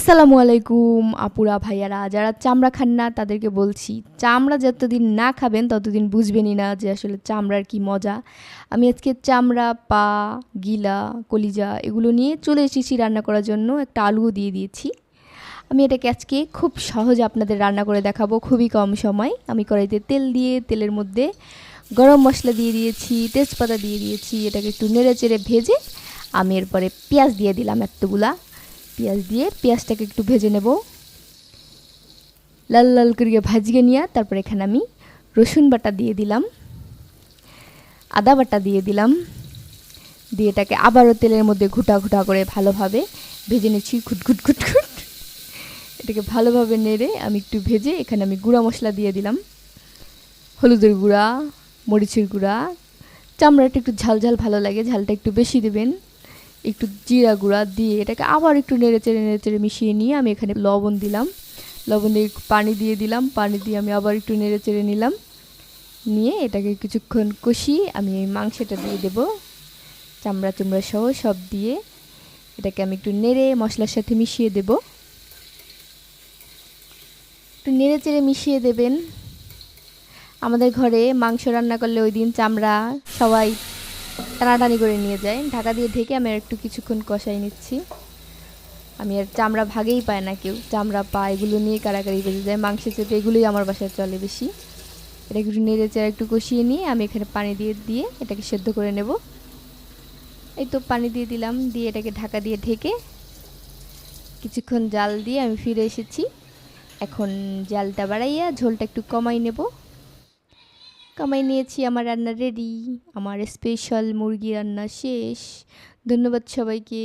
আসসালামু আলাইকুম আপুরা, ভাইয়ারা, যারা চামড়া খান না, তাদেরকে বলছি, চামড়া যতদিন না খাবেন, ততদিন বুঝবেনই না যে আসলে চামড়ার কি মজা। আমি আজকে চামড়া, পা, গিলা, কলিজা এগুলো নিয়ে চলে এসেছি রান্না করার জন্য, একটা আলুও দিয়ে দিয়েছি। আমি এটাকে আজকে খুব সহজে আপনাদের রান্না করে দেখাবো, খুবই কম সময়। আমি কড়াইতে তেল দিয়ে, তেলের মধ্যে গরম মশলা দিয়ে দিয়েছি, তেজপাতা দিয়ে দিয়েছি, এটাকে একটু নেড়ে চেড়ে ভেজে আমি এরপরে পেঁয়াজ দিয়ে দিলাম এতগুলা পেঁয়াজ দিয়ে পেঁয়াজটাকে একটু ভেজে নেব। লাল লাল করিয়ে ভাজিয়ে নিয়ে তারপর এখানে আমি রসুন বাটা দিয়ে দিলাম, আদা বাটা দিয়ে দিলাম, দিয়ে এটাকে আবারও তেলের মধ্যে ঘুটা ঘুটা করে ভালোভাবে ভেজে নিচ্ছি খুট খুট এটাকে ভালোভাবে নেড়ে আমি একটু ভেজে এখানে আমি গুঁড়া মশলা দিয়ে দিলাম। হলুদের গুঁড়া, মরিচের গুঁড়া, চামড়াটা একটু ঝাল ঝাল ভালো লাগে, ঝালটা একটু বেশি দেবেন। একটু জিরা গুঁড়া দিয়ে এটাকে আবার একটু নেড়ে চেড়ে নেড়ে চেড়ে মিশিয়ে নিয়ে আমি এখানে লবণ দিলাম। লবণ দিয়ে পানি দিয়ে দিলাম। পানি দিয়ে আমি আবার একটু নেড়ে চেড়ে নিলাম। নিয়ে এটাকে কিছুক্ষণ কষিয়ে আমি এই মাংসটা দিয়ে দেব। চামড়া চুমড়া সহ সব দিয়ে এটাকে আমি একটু নেড়ে মশলার সাথে মিশিয়ে দেব। একটু নেড়ে চেড়ে মিশিয়ে দেবেন। আমাদের ঘরে মাংস রান্না করলে ওই দিন চামড়া সবাই টানাটানি করে নিয়ে যায়। ঢাকা দিয়ে ঢেকে আমি একটু কিছুক্ষণ কষাই নিচ্ছি। আমি আর চামড়া ভাগেই পায় না কেউ। চামড়া, পা এগুলো নিয়ে কারাকারি বেজে যায়। মাংসের চেপে এগুলোই আমার বাসায় চলে বেশি। এটা একটু নেড়ে চেড়ে একটু কষিয়ে নিয়ে আমি এখানে পানি দিয়ে দিয়ে এটাকে সেদ্ধ করে নেব। এই তো পানি দিয়ে দিলাম। দিয়ে এটাকে ঢাকা দিয়ে ঢেকে কিছুক্ষণ জাল দিয়ে আমি ফিরে এসেছি। এখন জালটা বাড়াইয়া ঝোলটা একটু কমাই নেব। কামাই নিয়েছি আমার রান্না রেডি আমার স্পেশাল মুরগি রান্না শেষ। ধন্যবাদ সবাইকে।